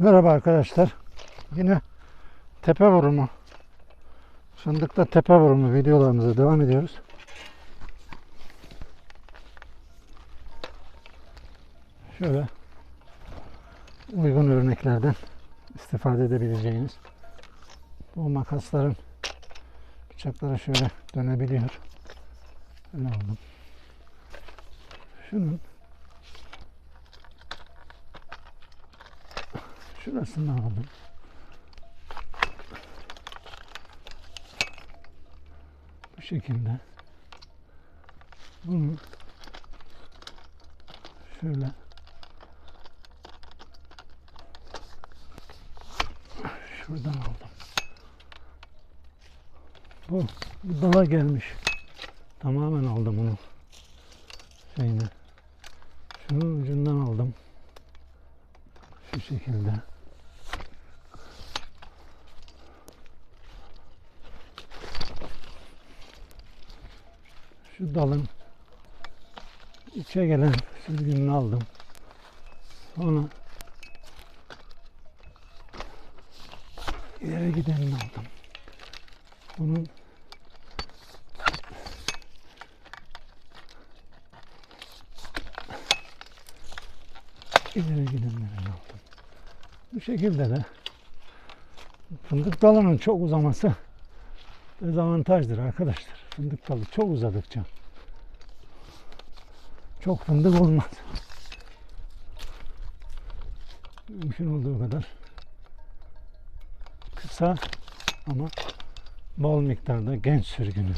Merhaba arkadaşlar. Yine tepe vurumu, fındıkta tepe vurumu videolarımıza devam ediyoruz. Şöyle uygun örneklerden istifade edebileceğiniz bu makasların bıçakları şöyle dönebiliyor. Şöyle aldım. Şunun şurasından aldım. Bu şekilde. Bunu şöyle şuradan aldım. Bu, bu dala gelmiş. Tamamen aldım bunu. Şeyini. Şunun ucundan aldım. Şekilde. Şu dalın içe gelen sürgününü aldım. Sonra ileri gidenini aldım. Bunun ileri gidenlerini aldım. Bu şekilde de fındık dalının çok uzaması dezavantajdır arkadaşlar. Fındık dalı çok uzadıkça çok fındık olmaz. Mümkün olduğu kadar kısa ama bol miktarda genç sürgünü